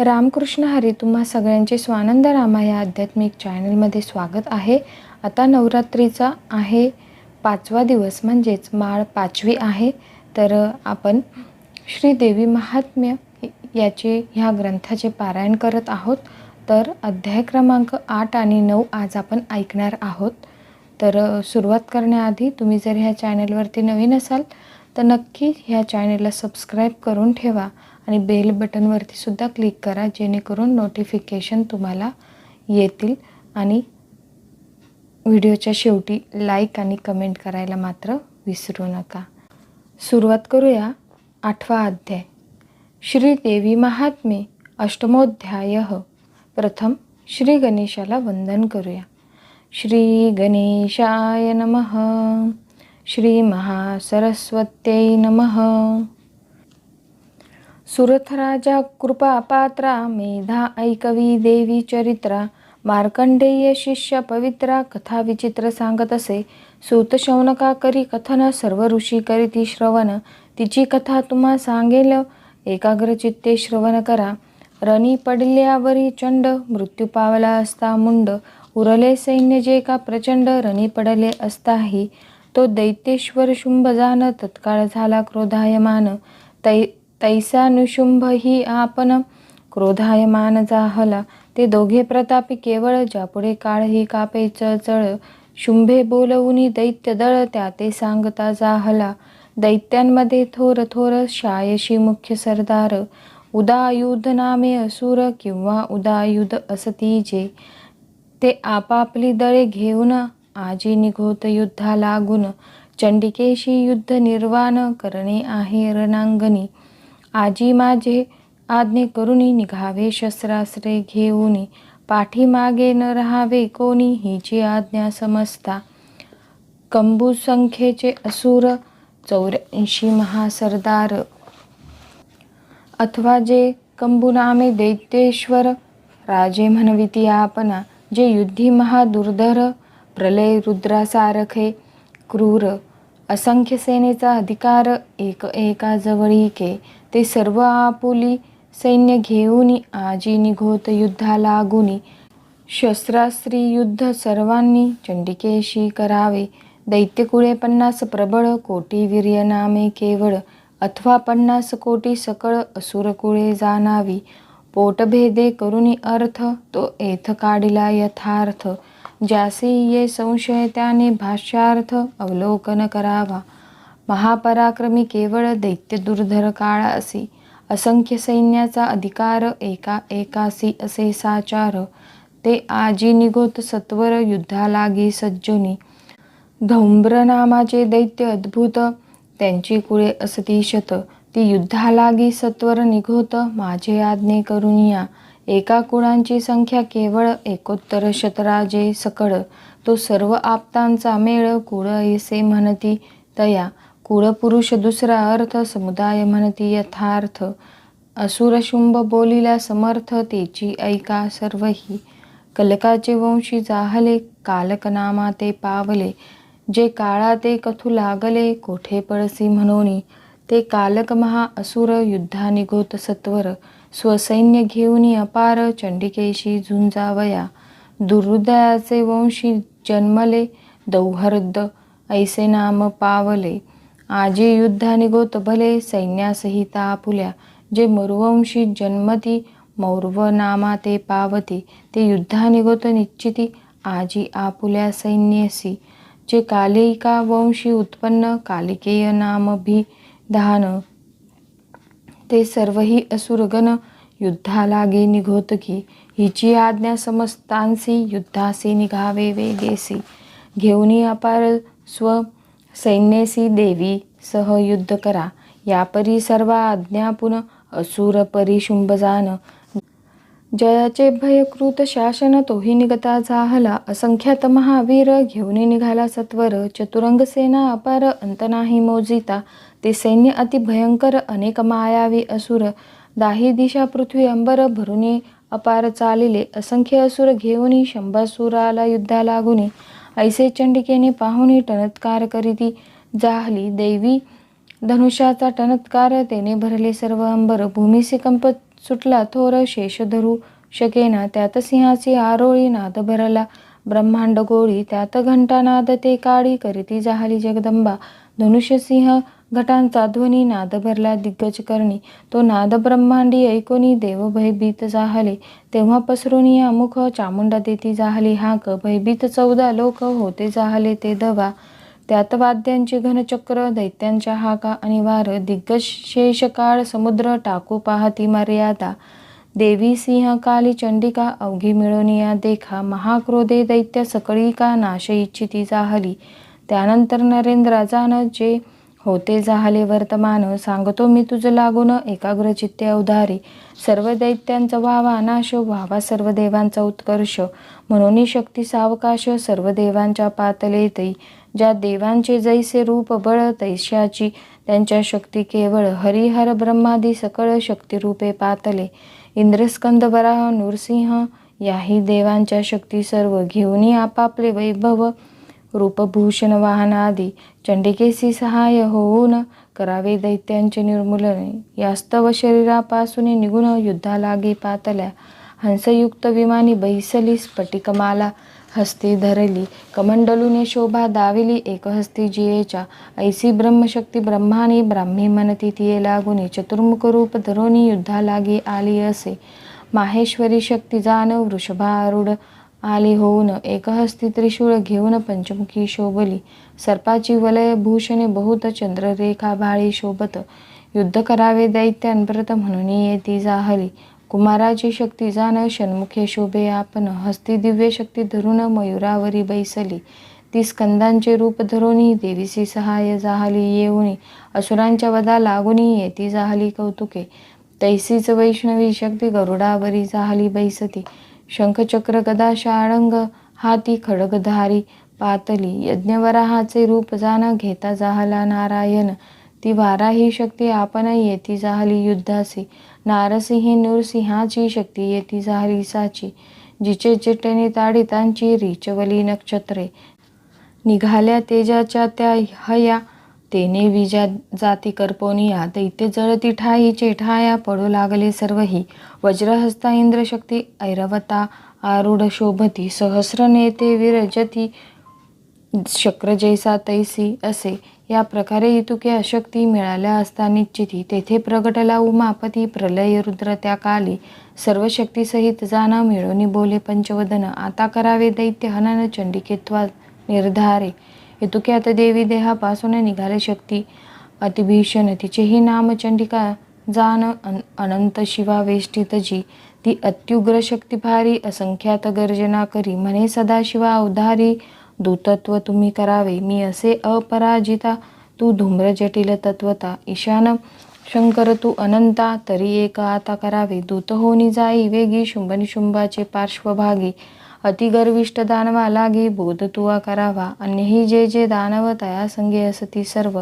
रामकृष्ण हरी तुम्हा सगळ्यांचे स्वानंद रामा या आध्यात्मिक चॅनलमध्ये स्वागत आहे. आता नवरात्रीचा आहे पाचवा दिवस म्हणजेच माळ पाचवी आहे. तर आपण श्रीदेवी महात्म्य याचे ह्या ग्रंथाचे पारायण करत आहोत. तर अध्याय क्रमांक आठ आणि नऊ आज आपण ऐकणार आहोत. तर सुरुवात करण्याआधी तुम्ही जर ह्या चॅनलवरती नवीन असाल तर नक्की ह्या चॅनलला सबस्क्राईब करून ठेवा. आणि बेल बटनवरती सुद्धा क्लिक करा जेणेकरून नोटिफिकेशन तुम्हाला येतील आणि व्हिडिओच्या शेवटी लाईक आणि कमेंट करायला मात्र विसरू नका. सुरुवात करूया आठवा अध्याय. श्रीदेवी महात्मे अष्टमोध्याय. प्रथम श्री गणेशाला वंदन करूया. श्री गणेशाय नमः. श्री महासरस्वत्यै नमः. सुरथराजा कृपापात्रा मेधा ऐकवी देवी चरित्रा मार्कंडेय शिष्य पवित्रा कथा विचित्र सांगत असे. सूतशौनका करी कथन सर्व ऋषी करीती श्रवण. तिची कथा तुम्हा सांगेल एकाग्रचित्ते श्रवण करा. रणी पडल्यावरी चंड मृत्यू पावला असता मुंड. उरले सैन्य जे का प्रचंड रणी पडले असताही तो दैत्येश्वर शुंभ जान तत्काळ झाला क्रोधायमान. तै तैसा निशुंभ ही आपण क्रोधायमान जाहला ते दोघे प्रतापी केवळ ज्यापुढे काळ ही कापे चळचळ शुंभे बोलवुनी दैत्य दळ त्या ते सांगता जाहला। दैत्यांमध्ये थोर थोर शायशी मुख्य सरदार। उदायुध नामे असुर किंवा उदायुध असती जे। ते आपापली दळे घेऊन आजी निघोत युद्धा लागून चंडिकेशी युद्ध निर्वाण करणे आहे रणांगणी। आजी माझे आज्ञे करुनी निघावे शस्त्रास्त्रे घेऊनी पाठीमागे न राहावे कोणी हिची आज्ञा समजता. कंबू संख्येचे असुर चौऱ्याऐंशी महासरदार. अथवा जे कंबुनामे दैत्येश्वर राजे म्हणविती आपना जे युद्धी महादुर्धर प्रलय रुद्रासारखे क्रूर. असंख्य सेनेचा अधिकार एक एका जवळीके. ते सर्व आपुली सैन्य घेऊन आजी निघोत युद्धा लागुनी. शस्त्रास्त्री युद्ध सर्वांनी चंडिकेशी करावे. दैत्यकुळे पन्नास प्रबळ कोटी वीर्यनामे केवळ. अथवा पन्नास कोटी सकळ असुरकुळे जाणावी. पोटभेदे करुणी अर्थ तो एथ काढिला यथार्थ. ज्यासी ये संशय त्याने भाष्यार्थ अवलोकन करावा. महापराक्रमी केवळ दैत्य दुर्धर काळासी असंख्य सैन्याचा अधिकार एका एकासी असे साचार ते आजी निघोत सत्वर युद्धालागी सज्जनी. धौम्र नामाचे दैत्य अद्भुत त्यांची कुळे असती शत ती युद्धालागी सत्वर निघोत माझे आज्ञे करून या. एका कुळांची संख्या केवळ एकोत्तर शतराजे सकळ तो सर्व आप्तांचा मेळ कुळ ऐसे म्हणती तया. कुळपुरुष दुसरा अर्थ समुदाय म्हणती यथार्थ. असुरशुंभ बोलिला समर्थ तेची ऐका सर्वही. कलकाचे वंशी जाहले कालकनामा ते पावले. जे काळा ते कथू लागले कोठे पळसी म्हणोनी. ते कालक महा असुर युद्धा निघोत सत्वर. स्वसैन्य घेऊनी अपार चंडिकेशी झुंजावया दुर्हृदयाचे वंशी जन्मले दौहर्द. ऐसे नाम पावले. आजी युद्धा निघोत भले सैन्यासहिता आपुल्या जे मरुवंशी जन्मती मौर्व नामा ते पावती. ते युद्धा निगोत निश्चिती आजी आपुल्या सैन्यसी. जे कालिका वंशी उत्पन्न कालिकेय नाम ते सर्वही असुरगण युद्धालागे निघोत की. हिची आज्ञा समस्तांसी युद्धासी निघावे वेगेसी. घेऊनी अपार स्व सैन्यसी देवी सह युद्ध करा. यापरी सर्व आज्ञापुन असुर परिशुंभजान जयाचे भयकृत शासन तोही निगता जाहला. असंख्यात महावीर घेऊन निघाला सत्वर. चतुरंग सेना अपार अंत नाही मोजिता. ते सैन्य अति भयंकर अनेक मायावी असुर. दाही दिशा पृथ्वी अंबर भरुनी अपार चालिले. असंख्य असुर घेऊनी शंभासुराला युद्धा लागुनी. ऐसे चंडिकेने पाहुनी टनत्कार करीती. जाहली देवी धनुष्याचा टनत्कार तेने भरले सर्व अंबर. भूमीसी कंप सुटला थोर शेष धरू शकेना. त्यात सिंहाची आरोळी नाद भरला. ब्रह्मांड गोळी त्यात घंटा नाद ते काळी करीती जाहली जगदंबा. धनुष्यसिंह घटांचा ध्वनी नाद भरला दिग्गज करणी. तो नाद ब्रह्मांडी ऐकोनी देव भयभीत जाहले. तेव्हा पसरून मुख चामुंडा देती जाहली. हाक भयभीत चौदा लोक होते जाहले ते दवा त्यात वाद्यांची घनचक्र दैत्यांच्या हाका आणि वार दिग्गज शेष काळ समुद्र टाकू पाहती मर्यादा. देवी सिंह काली चंडिका अवघी मिळोनिया देखा. महाक्रोधे दैत्य सकळी का नाश इच्छिती जाहली. त्यानंतर नरेंद्र जे होते जाहले वर्तमान सांगतो मी तुझं लागून एकाग्र चित्ते अवधारी. सर्व दैत्यांचा व्हावा नाश व्हावा सर्व देवांचा उत्कर्ष. म्हणून शक्ती सावकाश सर्व देवांच्या पातले ज्या देवांचे जैसे रूप बळ तैशाची त्यांच्या शक्ती केवळ. हरिहर ब्रह्मादी सकळ शक्तिरूपे पातले. इंद्रस्कंद वराह नृसिंह याही देवांच्या शक्ती सर्व. घेऊनी आपापले वैभव रूपभूषण वाहन आदी चंडिकेसी सहाय्य होऊन करावे दैत्यांचे निर्मूलन. यास्तव शरीरापासून निघून युद्धालागी पातल्या हंसयुक्त विमानी बैसली स्फटिकमाला हस्ती धरली. कमंडलूने शोभा दाविली एकहस्ती जियेच्या. ऐसी ब्रह्मशक्ती ब्रह्माने ब्राह्मी मनती तिये लागुनी चतुर्मुख रूप धरोनी युद्धालागी आली असे. माहेश्वरी शक्ती जाण वृषभारूढ आली होऊन एकहस्ती त्रिशूळ घेऊन पंचमुखी शोभली. सर्पाची वलय भूषणे बहुत चंद्ररेखा भाळी शोभत. युद्ध करावे दैत्यान म्हणून येती जाहली. कुमाराची शक्ती जाण षण्मुखे शोभे आपण हस्ती दिव्य शक्ती धरून मयुरावरी बैसली. ती स्कंदांचे रूप धरूनही देवीसी सहाय्य जाहली येऊनी. असुरांच्या वदा लागुनी येती जाहली कौतुके. तैसीच वैष्णवी शक्ती गरुडावरी जाहली बैसती. शंखचक्र गदा शाळंग हाती खडगधारी पातली यज्ञवराहाचे रूप जाण घेता जाहला नारायण. ती वारा ही शक्ती आपण येती जाहली युद्धासी. नारसिंही नृसिंहाची शक्ती येती जाहली साची. जिचे चिटेने ताडितांची रिचवली नक्षत्रे. निघाल्या तेजाच्या त्या हया तेने विजा जाती करपोनिया दैत्य जळती ठाई चेठाया पडू लागले सर्वही. वज्रहस्ता इंद्रशक्ती ऐरवता आरूढ शोभती सहस्र नेते विरजती शक्र जैसा तैसी असे. या प्रकारे इतुके अशक्ती मिळाल्या असता निश्चिती. तेथे प्रगटला उमापती प्रलय रुद्र त्या काली. सर्व शक्तीसहित जाना मिळोनी बोले पंचवदन. आता करावे दैत्य हनन चंडिकेत्वा निर्धारे. इतुक्यात देवी देहापासून निघाले शक्ती. अतिभीषण तिचेही नाम चंडिका जान अनंत शिवा वेष्टित जी. ती अत्युग्र शक्तिभारी असंख्यात गर्जना करी. म्हणे सदाशिवा उधारी दूतत्व तुम्ही करावे. मी असे अपराजिता तू धूम्रजटिल तत्वता. ईशान शंकर तू अनंता तरी एक आता करावे. दूत होनी जाई वेगी शुंभनिशुंभाचे पार्श्वभागी. अतिगर्विष्ट दानवा लागी बोध तुवा करावा. अन्यही जे जे दानव तया संगे असती सर्व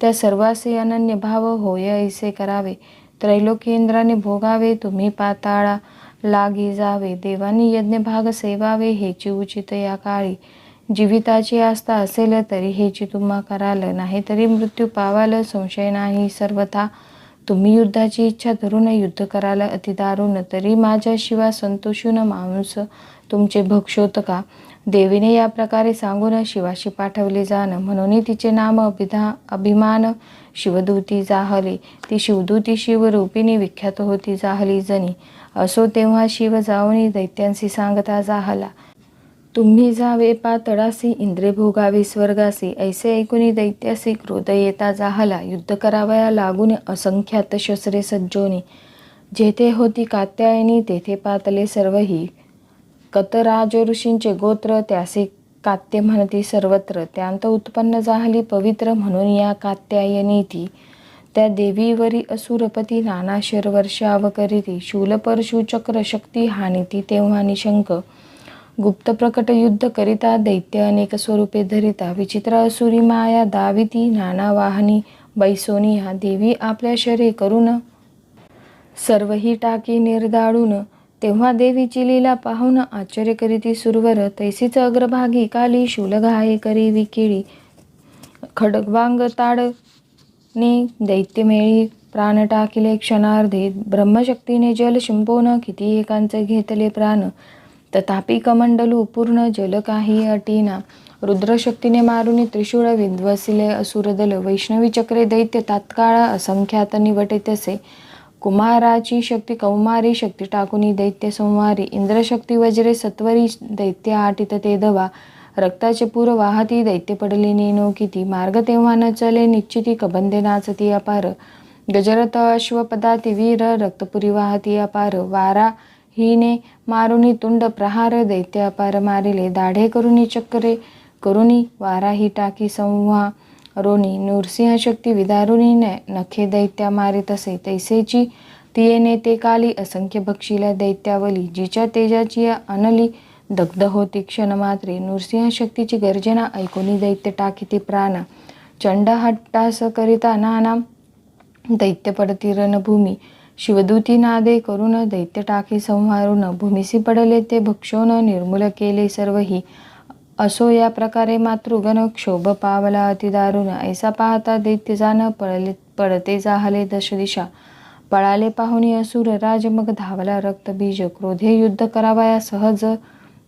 त्या सर्वासे अनन्य भाव होय ऐसे करावे. त्रैलोकेंद्राने भोगावे तुम्ही पाताळा लागी जावे. देवानी यज्ञ भाग सेवावे हेची उचित या काळी. जीविताची आस्था असेल तरी हेची तुम्हा कराल नाही तरी मृत्यू पावाल संशय नाही सर्वथा. तुम्ही युद्धाची इच्छा धरून युद्ध कराल अतिदारुण. तरी माझ्याशिवाय संतोषून माणूस तुमचे भक्षोत का देवीने या प्रकारे सांगून शिवाशी पाठवले जाण. म्हणून तिचे नाम अभिधा अभिमान शिवदूती जाहली. ती शिवदूती शिवरूपिणी विख्यात होती जाहली जनी असो तेव्हा शिव जाऊनी दैत्यांशी सांगता जाहला. तुम्ही जावे पातळासी इंद्रे भोगावी स्वर्गासी. ऐसे ऐकूनी दैत्यासी क्रोध येता जाहला. युद्ध करावया लागून असंख्यात शस्त्रे सज्जोनी. जेथे होती कात्यायनी तेथे पातले सर्वही. कतराज ऋषींचे गोत्र त्यासे कात्य म्हणती सर्वत्र. त्यांत उत्पन्न झाली पवित्र म्हणून या कात्यायनी ती. त्या देवीवरी असुरपती नाना शरवर्षाव शूल शूलपरशु चक्र शक्ती हानिती तेव्हा निशंक. गुप्त प्रकट युद्ध करिता दैत्य अनेक स्वरूपे धरिता. विचित्र असुरी माया दाविती नाना वाहनी बैसोनी हा देवी आपल्या शरे करून सर्वही टाकी निर्दाळून. तेव्हा देवीची लीला पाहून आश्चर्य करीती सुरवर तैसीच अग्रभागी काली शूलघाये करी विकिळी. खडगवांग ताडने दैत्यमेळी प्राण टाकिले क्षणार्धे ब्रह्मशक्तीने जल शिंपवून किती एकांचे घेतले प्राण. तथापि कमंडलू पूर्ण जल काही अटीना. रुद्रशक्तीने मारुनी त्रिशूळ विध्वसिले असुरदल वैष्णवी चक्रे दैत्य तात्काळ असंख्यात निवटे तसे. कुमाराची शक्ती कौमारी शक्ती टाकुनी दैत्य सोमवारी इंद्रशक्ती वज्रे सत्वरी दैत्य आटित ते दवा रक्ताचे पूर वाहती दैत्य पडले नेनो किती मार्ग तेव्हा न चले निश्चिती कबंदे नाचती अपार गजरथ अश्वपदाती वीर रक्तपुरी वाहती अपार वारा हिने मारुनी तुंड प्रहार दैत्य अपार मारिले दाढे करुनी चक्रे करुनी वारा ही टाकी संवा रोनी नृसिंह शक्ती विदारुणीने नखे दैत्या मारित असे. तैसेची तियेने ते काली असंख्य भक्षीला दैत्यावली जिच्या तेजाची अनली दग्ध होती क्षणमात्रे. नृसिंह शक्तीची गर्जना ऐकोनी दैत्य टाकीती प्राण. चंड हट्टास करिता नाना दैत्य पडती रणभूमी. शिवदूती नादे करून दैत्य टाकी संहारून भूमिसी पडले ते भक्षोन निर्मूल केले सर्वही. असो या प्रकारे मातृगण क्षोभ पावला अतिदारुण ऐसा पाहता दैत्य जाणं पळले पडते जाहले दश दिशा पळाले पाहुणी असुर राज मग धावला रक्तबीज क्रोधे युद्ध करावाया सहज.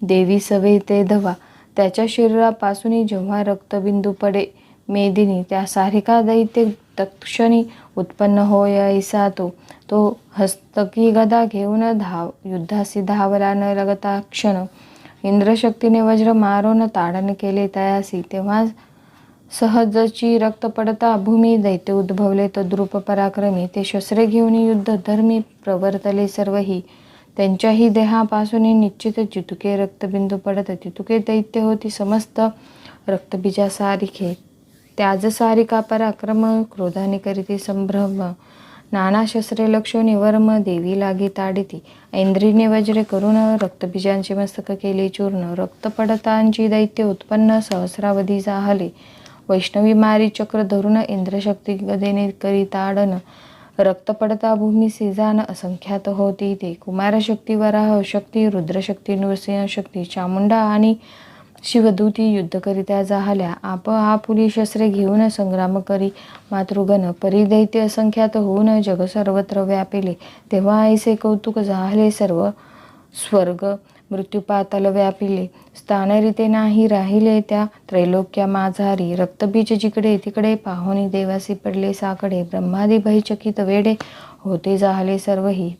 देवी सवे ते धवा. त्याच्या शरीरापासून जेव्हा रक्तबिंदू पडे मेदिनी त्या सारिका दैत्य तत्क्षणी उत्पन्न होय ऐसा तो. तो हस्तकी गदा घेऊन धाव युद्धासी धावला न लगता क्षण. इंद्रशक्तीने वज्र मारून ताडण केले तयासी तेव्हा सहजची रक्त पडता भूमी दैत्य उद्भवले. तद्रूप पराक्रमी ते शस्त्रे घेऊन युद्ध धर्मी प्रवर्तले सर्वही. त्यांच्याही देहापासून निश्चित चितुके रक्तबिंदू पडत तितुके दैत्य होती समस्त रक्तबीजा सारिखे त्याज सारिका पराक्रम क्रोधाने करीती संभ्रम. नाना शस्त्रे लक्षोनी वर्म देवी लागी ताडिती. ऐंद्रीने वज्रे करून रक्तबीजांचे मस्तक केले चूर्ण. रक्तपडतांची दैत्य उत्पन्न सहस्रावधी जाहले. वैष्णवी मारी चक्र धरून इंद्रशक्ती गदेने करी ताडन. रक्तपडता भूमी सिजान असंख्यात होती ते. कुमारशक्ती वराह शक्ती रुद्रशक्ती नृसिंह शक्ती चामुंडा आणि शिवदूती युद्धकरिता जाहल्या आप आपुली शस्त्रे घेऊन संग्राम करी. मातृगण परिदैत्य असंख्यात होऊन जग सर्वत्र व्यापिले. तेव्हा ऐसे कौतुक जाहले सर्व स्वर्ग मृत्यूपाताल व्यापिले. स्थानरिते नाही राहिले त्या त्रैलोक्या माझारी रक्तबीज जिकडे तिकडे पाहुणी देवासी पडले साकडे. ब्रह्मादी भयचकित वेडे होते जाहले सर्वही.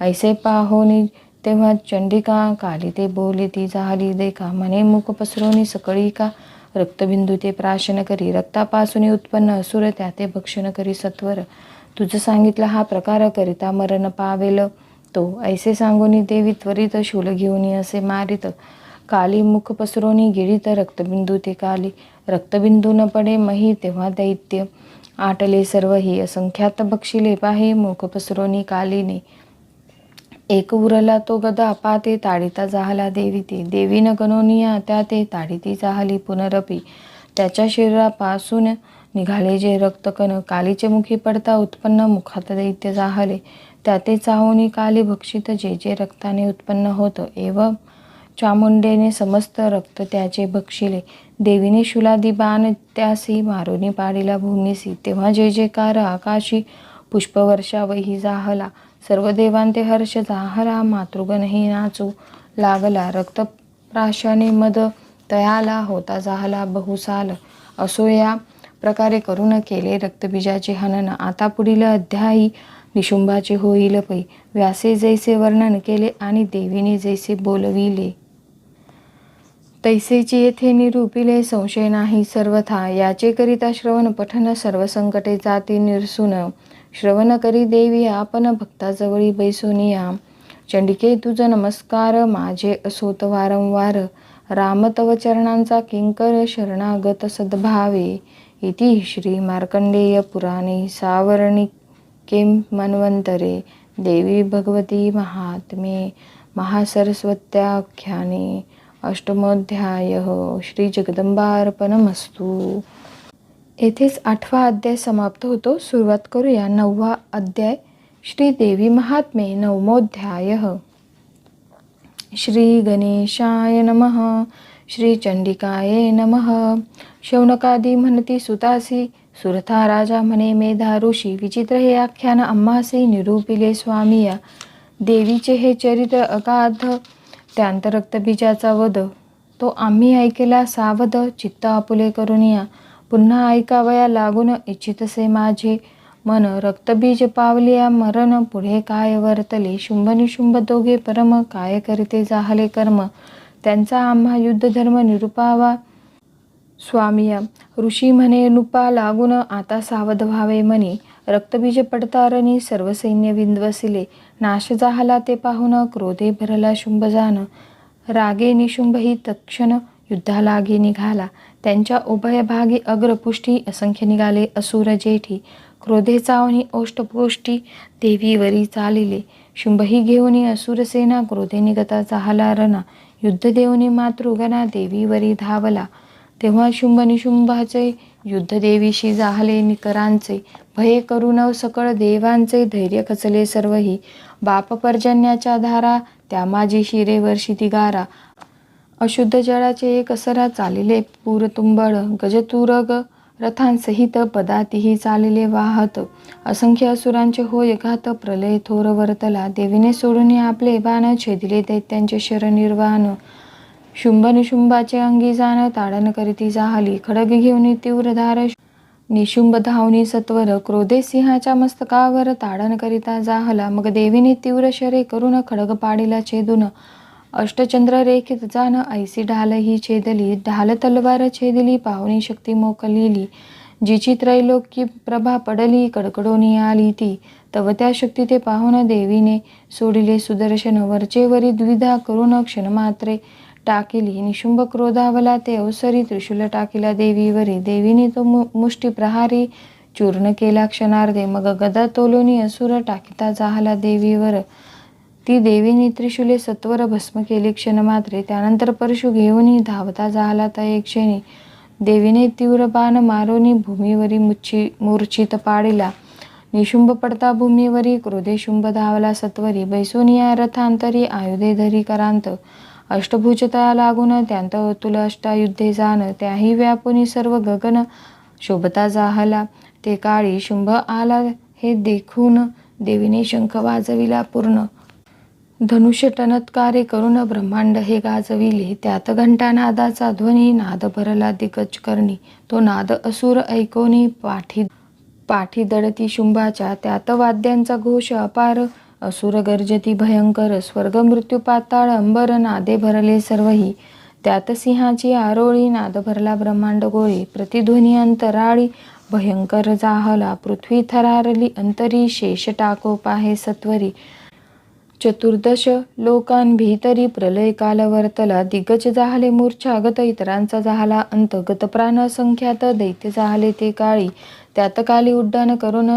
ऐसे पाहोनी तेव्हा चंडिका काली ते बोले ती झाली देखा म्हणे मुख पसरवणी सकळी का? रक्तबिंदू ते प्राशन करी रक्तापासून उत्पन्न असुर त्या ते भक्षण करी सत्वर. तुझं सांगितलं हा प्रकार करिता मरण पावेल. तो ऐसे सांगूनी देवी त्वरित शूल घेऊन असे मारित. काली मुख पसरोनी गिळीत रक्तबिंदू ते काली. रक्तबिंदू न पडे मही तेव्हा दैत्य. आटले सर्वही असंख्यात बक्षिले पाहे मुख पसरोनी कालीने. एक उरला तो गदा पाते ताडिता जाहला देवी ते देवीनं गणोनिया त्या ते ताडिती जाहली पुनरपी. त्याच्या शरीरापासून निघाले जे रक्तकण कालीचे मुखी पडता उत्पन्न मुखात दैत्य जाहले. त्या ते चाहूनी काली भक्षित जे जे रक्ताने उत्पन्न होतं एव चामुंडेने समस्त रक्त त्याचे भक्षिले. देवीने शुलादी बाण त्यासी मारुनी पाडिला भूमीसी. तेव्हा जे जे कार आकाशी पुष्पवर्षावही जाहला. सर्व देवांते हर्ष जाहरा मातृगणही नाचू लागला. रक्तप्राशाने मद तयाला होता जाहला बहुसाल असो या प्रकारे करून केले रक्तबीजाचे हनन. आता पुढील अध्यायी निशुंभाचे होईल पै. व्यासे जैसे वर्णन केले आणि देवीने जैसे बोलविले. तैसेची येथे निरूपिले संशय नाही. सर्वथा याचे करिता श्रवण पठन सर्व संकटे जाती निरसून. श्रवण करी देवी आपण भक्ताजवळी बैसोनिया चंडिके तुझ नमस्कार माझे असोत वारंवार. राम तव चरणांचा किंकर शरणागत सद्भावे. इति श्री मार्कंडेय पुराणे सावर्णिके मन्वंतरे देवी भगवती महात्मे महासरस्वत्याख्याने. अष्टमोध्याय श्रीजगदंबार्पणमस्तू येथेच आठवा अध्याय समाप्त होतो. सुरुवात करूया. नववा अध्याय. श्री देवी महात्मे नवमोध्याय. श्री गणेशाय नमः. श्री चंडिकाये नमः. शौनकादी म्हणती सुतासी. सुरथा राजा म्हणे मेधा ऋषी विचित्र हे आख्यान अम्मासी निरूपिले स्वामी या देवीचे हे चरित्र अगाध. त्यांत रक्तबीजाचा वध. तो आम्ही ऐकेला सावध. चित्त आपुले करून या पुन्हा ऐकावया लागून इच्छितसे माझे मन रक्तबीज पावलिया मरण पुढे काय वर्तले? शुंभ निशुंभ दोघे परम काय करते जाहले कर्म? त्यांचा आम्हा युद्धधर्म निरुपावा. स्वामिया ऋषी म्हणे नुपा लागून आता सावध व्हावे म्हणे रक्तबीज पडतारणी सर्व सैन्य विंदवसिले नाश जाहला ते पाहून क्रोधे भरला शुंभ जान रागे निशुंभ ही तक्षण युद्धा निघाला. त्यांच्या उभयभागी अग्रपुष्टी असंख्य निघाले. असुर जेठी क्रोधे चावणी ओष्टपुष्टी देवीवरी चालिले. शुंभही घेऊनी असुरसेना क्रोधे निगता चाहला रणा. युद्ध देऊनी मातृगणा देवीवरी धावला. तेव्हा शुंभ निशुंभाचे युद्ध देवीशी जाहले निकरांचे. भये करुण सकळ देवांचे धैर्य खचले सर्वही. बाप पर्जन्याच्या धारा त्या माझी शिरे वर्षी अशुद्ध जळाचे एक असरा चालिले पूरतुंबळ गजतुरग रथांसहित पदातीही चालिले वाहत. असंख्य असुरांचे होय घात प्रलय थोर वर्तला. देवीने सोडून आपले बाण छेदिले दैत्यांचे शरनिर्वाण शुंभ निशुंभाचे अंगी जाण ताडण करीती जाहली. खडग घेऊन तीव्रधार निशुंभ धावनी सत्वर. क्रोधे सिंहाच्या मस्तकावर ताडण करिता जाहला. मग देवीने तीव्र शरे करून खडग पाडीला छेदून अष्टचंद्र रेखित जाण ऐसी ढाल ही छेदली. ढाल तलवार छेदली पाहुणी शक्ती मोकलिली. जिची त्रैलोक्य प्रभा पडली कडकडोनी आली ती. तव त्या शक्ती ते पाहून देवीने सोडिले सुदर्शन. वरचेवरी द्विधा करून क्षणमात्रे टाकिली. निशुंभ क्रोधावला ते अवसरी त्रिशूल टाकिला देवीवरी. देवीने तो मु मुष्टी प्रहारी चूर्ण केला क्षणार्धे. मग गदा तोलोनी असुर टाकिता जाहला देवीवर. ती देवीने त्रिशूले सत्वर भस्म केली क्षणमात्रे. त्यानंतर परशु घेऊनही धावता झाला त्या एक क्षणी. देवीने तीव्र बाण मारोनी भूमीवरी मुच्छी मूर्छित पाडिला. निशुंभ पडता भूमीवरी क्रोधेशुंभ धावला सत्वरी. बैसोनिया रथांतरी आयुधे धरी करांत. अष्टभुजतया लागून त्यांत अतुल अष्टायुद्धे जाण त्याही व्यापुनी सर्व गगन शोभता जाहला. ते काळी शुंभ आला हे देखून देवीने शंख वाजविला पूर्ण. धनुष्य टनत्कारे करून ब्रह्मांड हे गाजविले. त्यात घंटानादाचा ध्वनी नाद भरला दिग्गज करणी. तो नाद असुर ऐकोनी पाठी पाठी दडती शुंभाच्या. त्यात वाद्यांचा घोष अपार असुर गर्जती भयंकर. स्वर्ग मृत्यू पाताळ अंबर नादे भरले सर्वही. त्यात सिंहाची आरोळी नाद भरला ब्रह्मांड गोळी. प्रतिध्वनी अंतराळी भयंकर जाहला. पृथ्वी थरारली अंतरी शेष टाको पाहे सत्वरी. चतुर्दश लोकांभीतरी प्रलय काल वर्तला दिग्गज जाहले मूर्छागत इतरांचा जाहला अंत गत प्राण असंख्यात दैत्य जाहले ते काळी. त्यात काली उड्डाण करून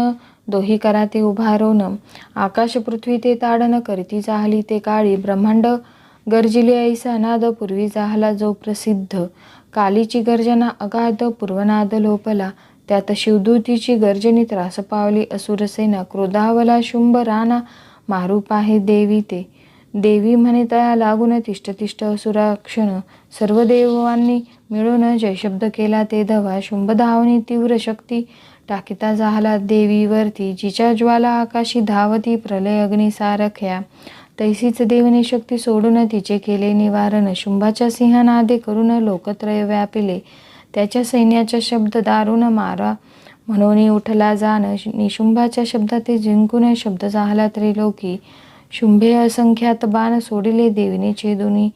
दोही कराते उभारोन. आकाश पृथ्वी ते ताडन करती जाहली ते काळी. ब्रह्मांड गर्जिले ऐसा नाद पूर्वी जाहला जो प्रसिद्ध. कालीची गर्जना अगाध पूर्वनाद लोपला. त्यात शिवदूतीची गर्जनी त्रास पावली असुरसेना क्रोधावला शुंभ राणा मारूप आहे देवी ते. देवी म्हणे तया लागून तिष्ठ तिष्ठ असुराक्षण सर्व देवांनी मिळून जयशब्द केला ते धवा. शुंभ धावनी तीव्र शक्ती टाकिता झाला देवीवरती. जिच्या ज्वाला आकाशी धावती प्रलय अग्निसारख्या तैसीच देवने शक्ती सोडून तिचे केले निवारण. शुंभाच्या सिंहनादे करून लोकत्रय व्यापिले. त्याच्या सैन्याच्या शब्द दारुण मारा. म्हणून उठला जाण निशुंभाच्या शब्दात जिंकून शब्द जाहला त्रिलोकी शुंभे असंख्यात बाण सोडिले देवीने छेदुनी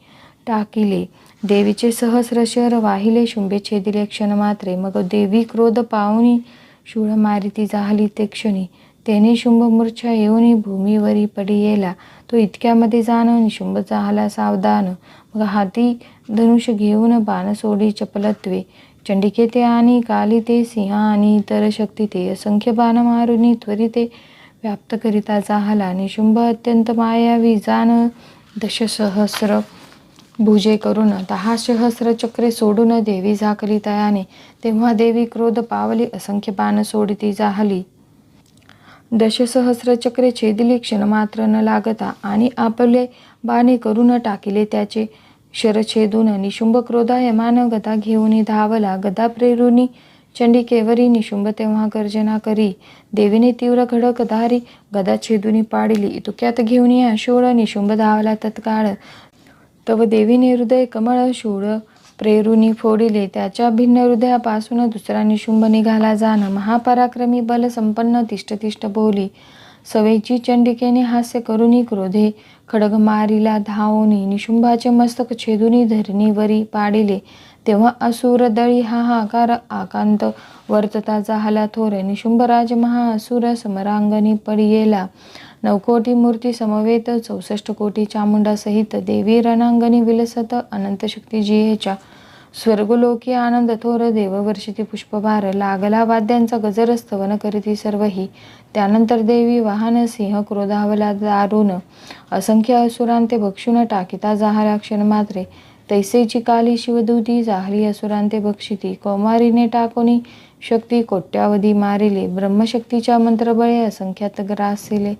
टाकिले. देवीचे सहस्र शहर वाहिले शुंभे छेदिले क्षणमात्रे मग देवी क्रोध पाहुनी शूळ मारिती झाली ते क्षणी. त्याने शुंभ मूर्छा येऊन भूमीवरी पडी येला. तो इतक्यामध्ये जाणं शुंभ झाला सावधान. मग हाती धनुष घेऊन बाण सोडी चपलत्वे. चंडिके ते आणि काली ते सिंह आणि इतर शक्ती ते असंख्य बाण मारुनी त्वरिते व्याप्त करिता जाहला. निशुंभ अत्यंत मायावी जाण दशसहस्र भुजे करून दहा सहस्र चक्रे सोडून देवी झाकली तयाने. तेव्हा देवी क्रोध पावली असंख्य बाण सोडती जाहली. दशसहस्र चक्रे छेदिली क्षणमात्र न लागता आणि आपले बाणे करून टाकिले त्याचे शरछेदून निशुंभ क्रोधायमान गदा घेऊन धावला गदा प्रेरुनी चंडी केवरी निशुंभ तेव्हा गर्जना करी. देवीने तीव्र खडक धारी गदा छेदुनी पाडिली. इतुक्यात घेऊन या शूळ निशुंभ धावला तत्काळ. तव देवीने हृदय कमळ शूळ प्रेरुनी फोडिले. त्याच्या भिन्न हृदयापासून दुसरा निशुंभ निघाला जाण. महापराक्रमी बल संपन्न तिष्ठ बोली. सवेची चंडिकेने हास्य करूनही क्रोधे खडगमारीला धावोनी निशुंभाचे मस्तक छेदुनी धरणीवरी पाडिले. तेव्हा असुर दळी हाहाकार आकांत वर्तता झाला थोर निशुंभराज महाअसुर समरांगणी पडियेला. नवकोटी मूर्ती समवेत चौसष्ट कोटी चामुंडासहित देवी रणांगणी विलसत अनंत शक्ती ह्याच्या स्वर्गलोकी आनंद थोर देववर्षिती पुष्पभार लागला वाद्यांचा गजरस्तवन करीती सर्वही त्यानंतर देवी वाहन सिंह क्रोधावला दारुण. असंख्य असुरांते भक्षुन टाकिता जाहला क्षण मात्रे. तैसेची काली शिवदूती जाहली असुरांते भक्षिती कौमारीने टाकोनी शक्ती कोट्यावधी मारिले. ब्रह्मशक्तीच्या मंत्रबळे असंख्यात ग्रासिले.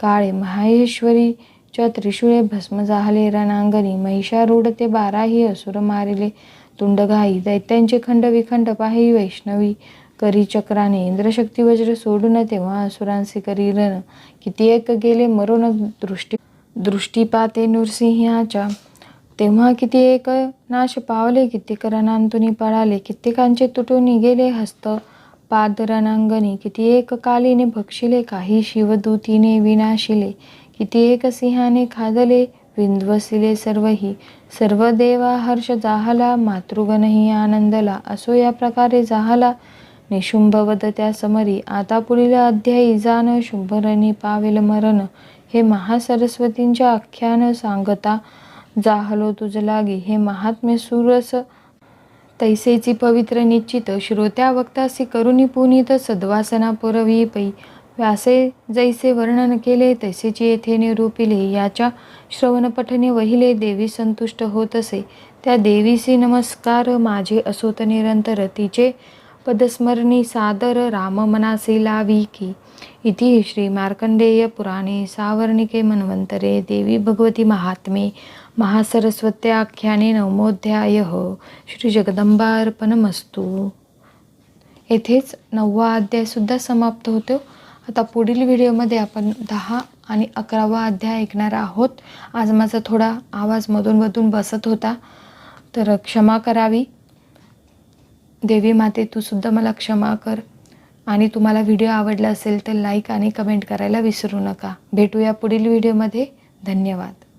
काळे माहेश्वरीच्या त्रिशूळे भस्म जाहले रणांगणी. महिषारूढ ते बाराही असुर मारिले. तुंडघाई दैत्यांचे खंड विखंड पाही वैष्णवी करी चक्राने. इंद्रशक्ती वज्र सोडून तेव्हा असुरांसी करी रण. किती एक गेले मरून दृष्टी दृष्टीपाते नृसिंहाच्या. तेव्हा किती एक नाश पावले कित्येक रणांतुनी पळाले कित्येकांचे तुटून गेले हस्त पाद रणांगणी किती एक कालीने भक्षिले काही शिवदूतीने विनाशिले. किती एक सिंहाने खादले विंध्वसिले सर्वही सर्व देवा हर्ष जाहला मातृगणही आनंदला असो या प्रकारे जाहला. निशुंभवद त्या समरी आता पुढील अध्यायी जाण शुंभरणी पावेल मरण. हे महासरस्वतींच्या आख्यान सांगता जाहलो तुझ लागी. हे महात्म्य सुरस तैसेची पवित्र निश्चित. श्रोत्या वक्तासी करुणी पुनीत सद्वासना पुरवी पै व्यासे जैसे वर्णन केले तैसेची येथे निरूपिले याच्या श्रवणपठने वहिले देवी संतुष्ट होत असे. त्या देवीसी नमस्कार माझे असोत निरंतर तिचे पदस्मरणी सादर राम मनासी लावी की. इति श्री मार्कंडेय पुराणे सावर्णिके मन्वंतरे देवी भगवती महात्मे महासरस्वत्याख्याने नवमोध्याय श्री जगदंबार्पणमस्तू. येथेच नववा अध्यायसुद्धा समाप्त होतो. आता पुढील व्हिडिओमध्ये आपण दहा आणि अकरावा अध्याय ऐकणार आहोत. आज माझा थोडा आवाज मधून मधून बसत होता. तर क्षमा करावी. देवी माते तू सुद्धा मला क्षमा कर. आणि तुम्हाला व्हिडिओ आवडला असेल तर लाईक आणि कमेंट करायला विसरू नका. भेटूया पुढील व्हिडिओमध्ये. धन्यवाद.